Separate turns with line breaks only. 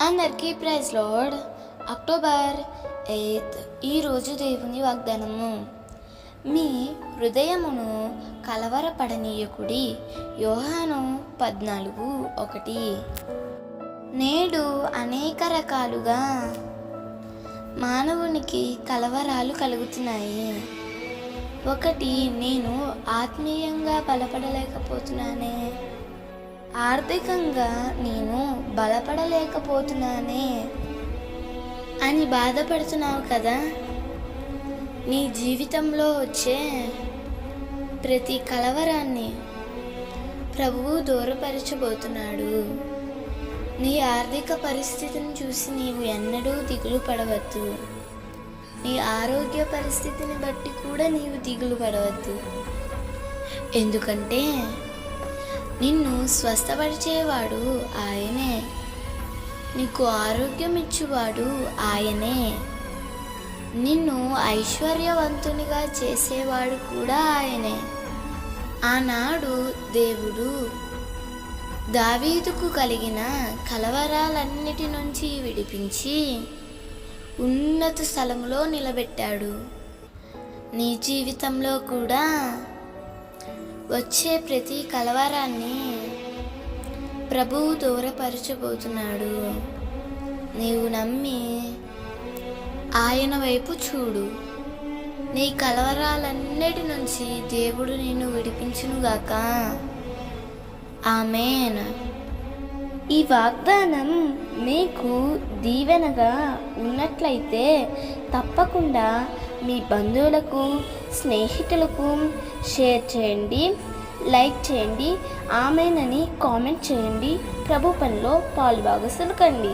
అందరికీ praise load. October eighth ఈరోజు దేవుని వాగ్దానము. మీ హృదయమును కలవరపడనీయకుడి యోహాను పద్నాలుగు ఒకటి. నేడు అనేక రకాలుగా మానవునికి కలవరాలు కలుగుతున్నాయి. ఒకటి నేను ఆత్మీయంగా బలపడలేకపోతున్నానే. ఆర్థికంగా నేను బలపడలేకపోతున్నానే అని బాధపడుతున్నావు కదా? నీ జీవితంలో వచ్చే ప్రతి కలవరాన్ని ప్రభువు దూరపరచబోతున్నాడు. నీ ఆర్థిక పరిస్థితిని చూసి నీవు ఎన్నడూ దిగులు పడవద్దు. నీ ఆరోగ్య పరిస్థితిని బట్టి కూడా నీవు దిగులు పడవద్దు. ఎందుకంటే నిన్ను స్వస్థపరిచేవాడు ఆయనే. నీకు ఆరోగ్యం ఇచ్చువాడు ఆయనే. నిన్ను ఐశ్వర్యవంతునిగా చేసేవాడు కూడా ఆయనే. ఆనాడు దేవుడు దావీదుకు కలిగిన కలవరాలన్నిటి నుంచి విడిపించి ఉన్నత స్థలంలో నిలబెట్టాడు. నీ జీవితంలో కూడా వచ్చే ప్రతి కలవరాన్ని ప్రభువు దూరపరచబోతున్నాడు. నీవు నమ్మి ఆయన వైపు చూడు. నీ కలవరాలన్నిటి నుంచి దేవుడు నిన్ను విడిపించునుగాక. ఆమెన్. ఈ వాగ్దానం మీకు దీవెనగా ఉన్నట్లయితే తప్పకుండా మీ బంధువులకు స్నేహితులకు షేర్ చేయండి లైక్ చేయండి ఆమెనని కామెంట్ చేయండి ప్రభు పనిలో పాలుభాగస్తులు కండి